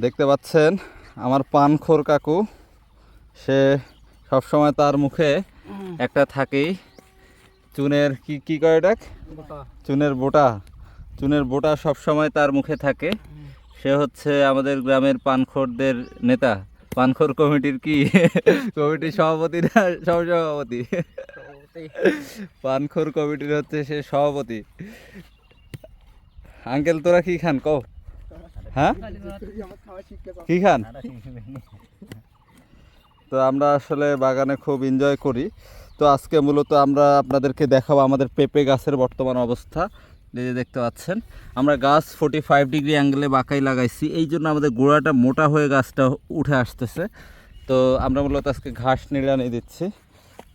দেখতে পাচ্ছেন আমার পানখোর কাকু। সে সবসময় তার মুখে একটা থাকেই চুনের কি কি করে ডাক চুনের বোটা। চুনের বোটা সবসময় তার মুখে থাকে। সে হচ্ছে আমাদের গ্রামের পানখোরদের নেতা। পানখোর কমিটির কি? কমিটির সভাপতি না সহসভাপতি পানখোর কমিটির হচ্ছে সে সভাপতি। আঙ্কেল তোরা কি খান? কও। হ্যাঁ? খান? তো আমরা আসলে বাগানে খুব এনজয় করি। তো আজকে মূলত আমরা আপনাদেরকে দেখাবো আমাদের পেঁপে গাছের বর্তমান অবস্থা। যে দেখতে পাচ্ছেন, আমরা গাছ ফোর্টি ফাইভ ডিগ্রি অ্যাঙ্গেলে বাঁকাই লাগাইছি। এই জন্য আমাদের গোড়াটা মোটা হয়ে গাছটা উঠে আসতেছে। তো আমরা মূলত আজকে ঘাস নিড়ানি দিচ্ছি।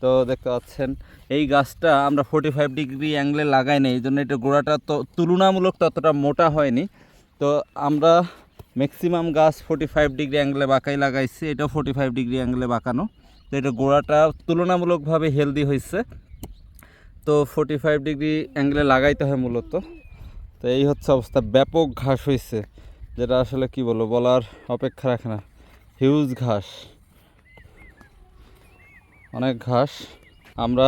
তো দেখতে পাচ্ছেন, এই গাছটা আমরা ফোর্টি ফাইভ ডিগ্রি অ্যাঙ্গেলে লাগাই এই জন্য এটা গোড়াটা তো তুলনামূলক ততটা মোটা হয়নি। তো আমরা ম্যাক্সিমাম গাছ ফোর্টি ফাইভ ডিগ্রি অ্যাঙ্গেলে বাঁকাই লাগাইছি। এটাও ফোর্টি ফাইভ ডিগ্রি অ্যাঙ্গেলে বাঁকানো। তো এটা গোড়াটা তুলনামূলকভাবে হেলদি হয়েছে তো ফোর্টি ফাইভ ডিগ্রি অ্যাঙ্গেলে লাগাইতে হয় মূলত। তো এই হচ্ছে অবস্থা। ব্যাপক ঘাস হয়েছে যেটা আসলে কি বলব, বলার অপেক্ষা রাখে না। হিউজ ঘাস। অনেক ঘাস। আমরা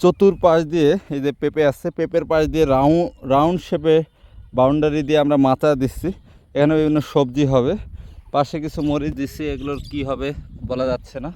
চতুর পাশ দিয়ে, এই যে পেঁপে আছে, পেঁপের পাশ দিয়ে রাউন্ড রাউন্ড শেপে বাউন্ডারি দিয়ে আমরা মাথা দিচ্ছি। এখানে বিভিন্ন সবজি হবে। পাশে কিছু মরিচ দিচ্ছি। এগুলোর কি হবে বলা যাচ্ছে না।